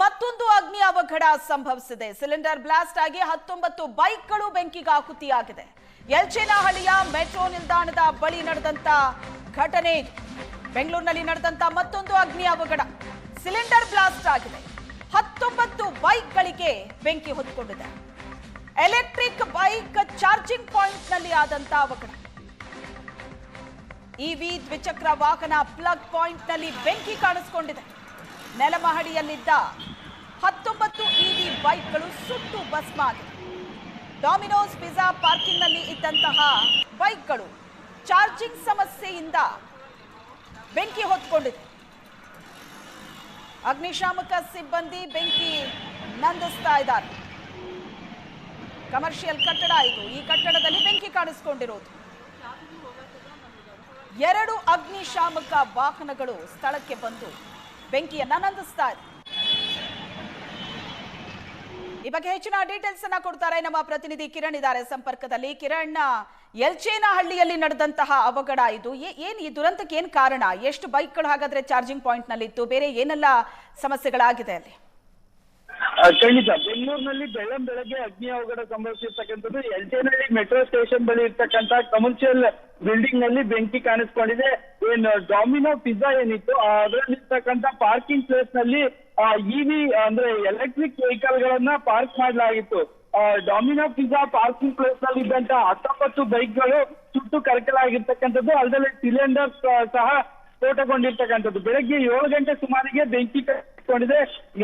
ಮತ್ತೊಂದು ಅಗ್ನಿ ಅವಘಡ ಸಂಭವಿಸಿದೆ. ಸಿಲಿಂಡರ್ ಬ್ಲಾಸ್ಟ್ ಆಗಿ ಹತ್ತೊಂಬತ್ತು ಬೈಕ್ಗಳು ಬೆಂಕಿಗೆ ಆಹುತಿಯಾಗಿದೆ ಯಲ್ಚೇನಹಳ್ಳಿಯ ಮೆಟ್ರೋ ನಿಲ್ದಾಣದ ಬಳಿ ನಡೆದಂತ ಘಟನೆ. ಬೆಂಗಳೂರಿನಲ್ಲಿ ನಡೆದಂತ ಮತ್ತೊಂದು ಅಗ್ನಿ ಅವಘಡ. ಸಿಲಿಂಡರ್ ಬ್ಲಾಸ್ಟ್ ಆಗಿದೆ. ಹತ್ತೊಂಬತ್ತು ಬೈಕ್ಗಳಿಗೆ ಬೆಂಕಿ ಹೊತ್ಕೊಂಡಿದೆ. ಎಲೆಕ್ಟ್ರಿಕ್ ಬೈಕ್ ಚಾರ್ಜಿಂಗ್ ಪಾಯಿಂಟ್ನಲ್ಲಿ ಆದಂತ ಅವಘಡ. ಇವಿ ದ್ವಿಚಕ್ರ ವಾಹನ ಪ್ಲಗ್ ಪಾಯಿಂಟ್ನಲ್ಲಿ ಬೆಂಕಿ ಕಾಣಿಸಿಕೊಂಡಿದೆ. ನೆಲಮಹಡಿಯಲ್ಲಿದ್ದ ಹತ್ತೊಂಬತ್ತು ಇವಿ ಬೈಕ್ಗಳು ಸುಟ್ಟು ಭಸ್ಮ ಡಾಮಿನೋಸ್ ಪಿಜ್ಜಾ ಪಾರ್ಕಿಂಗ್ನಲ್ಲಿ ಇದ್ದಂತಹ ಬೈಕ್ಗಳು ಚಾರ್ಜಿಂಗ್ ಸಮಸ್ಯೆಯಿಂದ ಬೆಂಕಿ ಹೊತ್ಕೊಂಡಿತ್ತು ಅಗ್ನಿಶಾಮಕ ಸಿಬ್ಬಂದಿ ಬೆಂಕಿ ನಂದಿಸ್ತಾ ಇದ್ದಾರೆ. ಕಮರ್ಷಿಯಲ್ ಕಟ್ಟಡ ಇದು. ಈ ಕಟ್ಟಡದಲ್ಲಿ ಬೆಂಕಿ ಕಾಣಿಸಿಕೊಂಡಿರೋದು ಎರಡು ಅಗ್ನಿಶಾಮಕ ವಾಹನಗಳು ಸ್ಥಳಕ್ಕೆ ಬಂದು ಬೆಂಕಿಯನ್ನ ನಂದಿಸ್ತಾ ಇದೆ ಈ ಬಗ್ಗೆ ಹೆಚ್ಚಿನ ಡೀಟೇಲ್ಸ್ ಅನ್ನ ಕೊಡ್ತಾರೆ ನಮ್ಮ ಪ್ರತಿನಿಧಿ ಕಿರಣ್ ಇದ್ದಾರೆ. ಸಂಪರ್ಕದಲ್ಲಿ ಕಿರಣ್ ಯಲ್ಚೇನಹಳ್ಳಿಯಲ್ಲಿ ನಡೆದಂತಹ ಅವಘಡ ಇದು. ಏನ್ ಈ ದುರಂತಕ್ಕೆ ಏನ್ ಕಾರಣ? ಎಷ್ಟು ಬೈಕ್ಗಳು ಹಾಗಾದ್ರೆ ಚಾರ್ಜಿಂಗ್ ಪಾಯಿಂಟ್ನಲ್ಲಿ ಇತ್ತು ಬೇರೆ ಏನೆಲ್ಲ ಸಮಸ್ಯೆಗಳಾಗಿದೆ ಅಲ್ಲಿ? ಖಂಡಿತ. ಬೆಂಗಳೂರಿನಲ್ಲಿ ಬೆಳ್ಳಂ ಬೆಳಗ್ಗೆ ಅಗ್ನಿ ಅವಘಡ ಸಂಭವಿಸಿರ್ತಕ್ಕಂಥದ್ದು. ಎಲ್ಟೇನಹಳ್ಳಿ ಮೆಟ್ರೋ ಸ್ಟೇಷನ್ ಬಳಿ ಇರ್ತಕ್ಕಂಥ ಕಮರ್ಷಿಯಲ್ ಬಿಲ್ಡಿಂಗ್ನಲ್ಲಿ ಬೆಂಕಿ ಕಾಣಿಸ್ಕೊಂಡಿದೆ. ಏನ್ ಡಾಮಿನೋ ಪಿಜ್ಜಾ ಏನಿತ್ತು ಅದರಲ್ಲಿರ್ತಕ್ಕಂಥ ಪಾರ್ಕಿಂಗ್ ಪ್ಲೇಸ್ನಲ್ಲಿ ಇವಿ ಅಂದ್ರೆ ಎಲೆಕ್ಟ್ರಿಕ್ ವೆಹಿಕಲ್ ಗಳನ್ನ ಪಾರ್ಕ್ ಮಾಡಲಾಗಿತ್ತು. ಡಾಮಿನೋ ಪಿಜ್ಜಾ ಪಾರ್ಕಿಂಗ್ ಪ್ಲೇಸ್ನಲ್ಲಿ ಇದ್ದಂತಹ ಹತ್ತೊಂಬತ್ತು ಬೈಕ್ಗಳು ಸುಟ್ಟು ಕರಕಲಾಗಿರ್ತಕ್ಕಂಥದ್ದು. ಅಲ್ಲದೆ ಸಿಲಿಂಡರ್ ಸಹ ಸ್ಫೋಟಗೊಂಡಿರ್ತಕ್ಕಂಥದ್ದು ಬೆಳಗ್ಗೆ ಏಳು ಗಂಟೆ ಸುಮಾರಿಗೆ ಬೆಂಕಿ ಕಾಣಿಸಿಕೊಂಡಿದೆ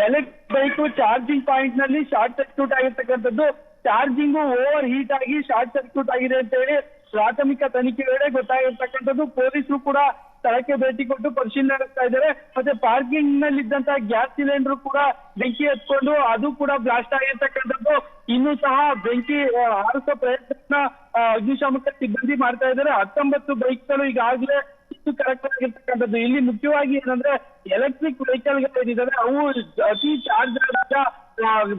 ಎಲೆಕ್ಟ್ರಿಕ್ ಬೈಕ್ ಚಾರ್ಜಿಂಗ್ ಪಾಯಿಂಟ್ನಲ್ಲಿ ಶಾರ್ಟ್ ಸರ್ಕ್ಯೂಟ್ ಆಗಿರ್ತಕ್ಕಂಥದ್ದು. ಚಾರ್ಜಿಂಗ್ ಓವರ್ ಹೀಟ್ ಆಗಿ ಶಾರ್ಟ್ ಸರ್ಕ್ಯೂಟ್ ಆಗಿದೆ ಅಂತ ಹೇಳಿ ಪ್ರಾಥಮಿಕ ತನಿಖೆ ವೇಳೆ ಗೊತ್ತಾಗಿರ್ತಕ್ಕಂಥದ್ದು. ಪೊಲೀಸರು ಕೂಡ ಸ್ಥಳಕ್ಕೆ ಭೇಟಿ ಕೊಟ್ಟು ಪರಿಶೀಲನೆ ನಡೆಸ್ತಾ ಇದ್ದಾರೆ. ಮತ್ತೆ ಪಾರ್ಕಿಂಗ್ನಲ್ಲಿ ಇದ್ದಂತಹ ಗ್ಯಾಸ್ ಸಿಲಿಂಡರ್ ಕೂಡ ಬೆಂಕಿ ಹತ್ಕೊಂಡು ಅದು ಕೂಡ ಬ್ಲಾಸ್ಟ್ ಆಗಿರ್ತಕ್ಕಂಥದ್ದು. ಇನ್ನೂ ಸಹ ಬೆಂಕಿ ಆರಿಸೋ ಪ್ರಯತ್ನ ಅಗ್ನಿಶಾಮಕ ಸಿಬ್ಬಂದಿ ಮಾಡ್ತಾ ಇದ್ದಾರೆ. ಹತ್ತೊಂಬತ್ತು ಬೈಕ್ಗಳು ಈಗಾಗಲೇ ಕರೆಕ್ಟ್ ಆಗಿರ್ತಕ್ಕಂಥದ್ದು ಇಲ್ಲಿ ಮುಖ್ಯವಾಗಿ ಏನಂದ್ರೆ ಎಲೆಕ್ಟ್ರಿಕ್ ವೆಹಿಕಲ್ ಏನಿದಾವೆ, ಅವು ಅತಿ ಚಾರ್ಜ್ ಆದಾಗ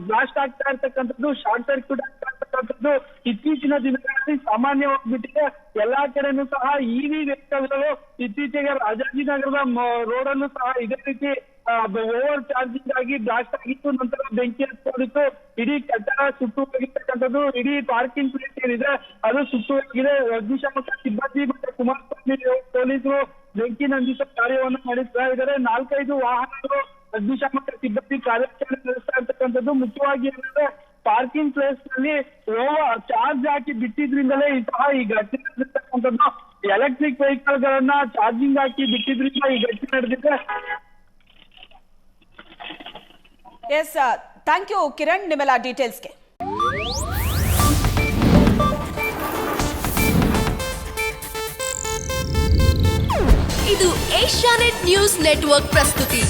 ಬ್ಲಾಸ್ಟ್ ಆಗ್ತಾ ಇರ್ತಕ್ಕಂಥದ್ದು ಶಾರ್ಟ್ ಸರ್ಕ್ಯೂಟ್ ಆಗ್ತಾ ಇರ್ತಕ್ಕಂಥದ್ದು ಇತ್ತೀಚಿನ ದಿನಗಳಲ್ಲಿ ಸಾಮಾನ್ಯವಾಗ್ಬಿಟ್ಟಿದೆ. ಎಲ್ಲಾ ಕಡೆನೂ ಸಹ ಇವಿ ವೆಹಿಕಲ್ಗಳು ಇತ್ತೀಚೆಗೆ ರಾಜಾಜಿನಗರದ ರೋಡ್ ಅನ್ನು ಸಹ ಇದೇ ರೀತಿ ಓವರ್ ಚಾರ್ಜಿಂಗ್ ಆಗಿ ಬ್ಲಾಸ್ಟ್ ಆಗಿತ್ತು. ನಂತರ ಬೆಂಕಿ ಹತ್ಕೊಂಡಿತ್ತು. ಇಡೀ ಕಟ್ಟಡ ಸುಟ್ಟು ಹೋಗಿರ್ತಕ್ಕಂಥದ್ದು ಇಡೀ ಪಾರ್ಕಿಂಗ್ ಪ್ಲೇಸ್ ಏನಿದೆ, ಅದು ಸುಟ್ಟು ಹೋಗಿದೆ ಅಗ್ನಿಶಾಮಕ ಸಿಬ್ಬಂದಿ ಮತ್ತೆ ಕುಮಾರಸ್ವಾಮಿ ಪೊಲೀಸರು ಬೆಂಕಿ ನಂದಿಸುವ ಕಾರ್ಯವನ್ನು ನಡೆಸ್ತಾ ಇದ್ದಾರೆ. ನಾಲ್ಕೈದು ವಾಹನಗಳು ಅಗ್ನಿಶಾಮಕ ಸಿಬ್ಬಂದಿ ಕಾರ್ಯಾಚರಣೆ ನಡೆಸ್ತಾ ಇರ್ತಕ್ಕಂಥದ್ದು ಮುಖ್ಯವಾಗಿ ಏನಂದ್ರೆ ಪಾರ್ಕಿಂಗ್ ಪ್ಲೇಸ್ನಲ್ಲಿ ಓವರ್ ಚಾರ್ಜ್ ಹಾಕಿ ಬಿಟ್ಟಿದ್ರಿಂದಲೇ ಈ ಸಹ ಈ ಘಟನೆ ನಡೆದಿರ್ತಕ್ಕಂಥದ್ದು. ಎಲೆಕ್ಟ್ರಿಕ್ ವೆಹಿಕಲ್ ಗಳನ್ನ ಚಾರ್ಜಿಂಗ್ ಹಾಕಿ ಬಿಟ್ಟಿದ್ರಿಂದ ಈ ಘಟನೆ ನಡೆದಿದೆ. ಎಸ್ ಥ್ಯಾಂಕ್ ಯು ಕಿರಣ್ ನಿಮ್ಮೆಲ್ಲ ಡೀಟೇಲ್ಸ್ಗೆ ಇದು ಏಷ್ಯಾನೆಟ್ ನ್ಯೂಸ್ ನೆಟ್ವರ್ಕ್ ಪ್ರಸ್ತುತಿ.